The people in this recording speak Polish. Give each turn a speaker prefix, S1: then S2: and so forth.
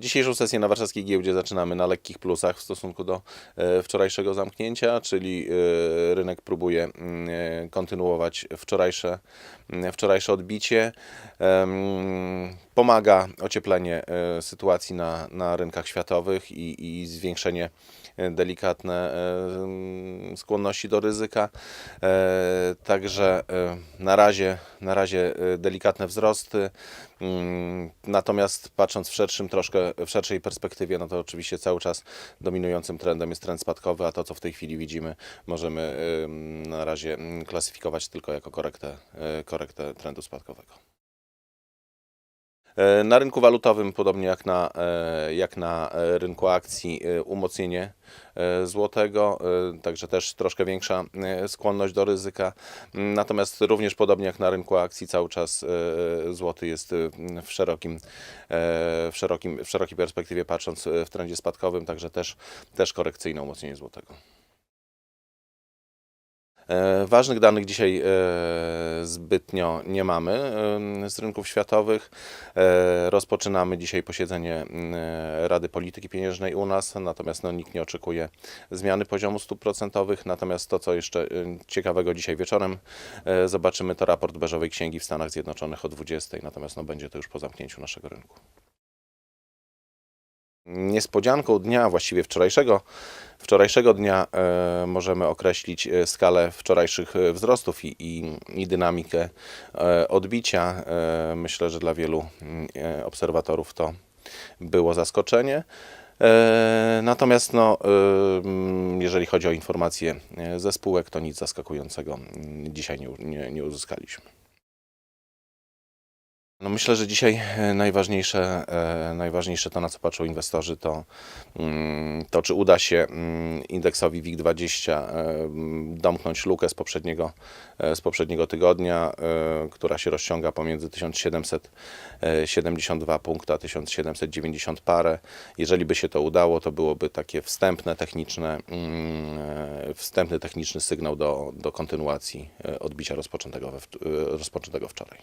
S1: Dzisiejszą sesję na warszawskiej giełdzie zaczynamy na lekkich plusach w stosunku do e, wczorajszego zamknięcia, czyli e, rynek próbuje mm, e, kontynuować wczorajsze, mm, wczorajsze odbicie. Pomaga ocieplenie e, sytuacji na, na rynkach światowych i, i zwiększenie e, delikatne e, mm, skłonności do ryzyka. Także na razie, na razie delikatne wzrosty. Mm, Natomiast patrząc w szerszym troszkę, w szerszej perspektywie, no to oczywiście cały czas dominującym trendem jest trend spadkowy, a to co w tej chwili widzimy możemy na razie mm, klasyfikować tylko jako korektę, korektę trendu spadkowego. E, Na rynku walutowym, podobnie jak na, e, jak na e, rynku akcji, umocnienie złotego, także też troszkę większa skłonność do ryzyka. Natomiast również podobnie jak na rynku akcji, cały czas złoty jest w szerokim, w szerokim, w szerokiej perspektywie patrząc w trendzie spadkowym, także też, też korekcyjne umocnienie złotego. E, Ważnych danych dzisiaj e, zbytnio nie mamy e, z rynków światowych. Rozpoczynamy dzisiaj posiedzenie Rady Polityki Pieniężnej u nas, natomiast no, nikt nie oczekuje zmiany poziomu stóp procentowych. Natomiast to, co jeszcze ciekawego dzisiaj wieczorem zobaczymy, to raport Beżowej Księgi w Stanach Zjednoczonych o 20. Natomiast no, będzie to już po zamknięciu naszego rynku. Niespodzianką dnia, właściwie wczorajszego, wczorajszego dnia e, możemy określić e, skalę wczorajszych e, wzrostów i, i, i dynamikę e, odbicia. E, myślę, że dla wielu mm, e, obserwatorów to było zaskoczenie. E, Natomiast no, e, mm, jeżeli chodzi o informacje e, ze spółek, to nic zaskakującego mm, dzisiaj nie, nie, nie uzyskaliśmy. No myślę, że dzisiaj e, najważniejsze, e, najważniejsze to, na co patrzą inwestorzy, to, mm, to czy uda się mm, indeksowi WIG20 e, domknąć lukę z poprzedniego, z poprzedniego tygodnia, która się rozciąga pomiędzy 1772 punkty a 1790 parę. Jeżeli by się to udało, to byłoby takie wstępne techniczne, mm, wstępny techniczny sygnał do, do kontynuacji odbicia rozpoczętego, we, rozpoczętego wczoraj.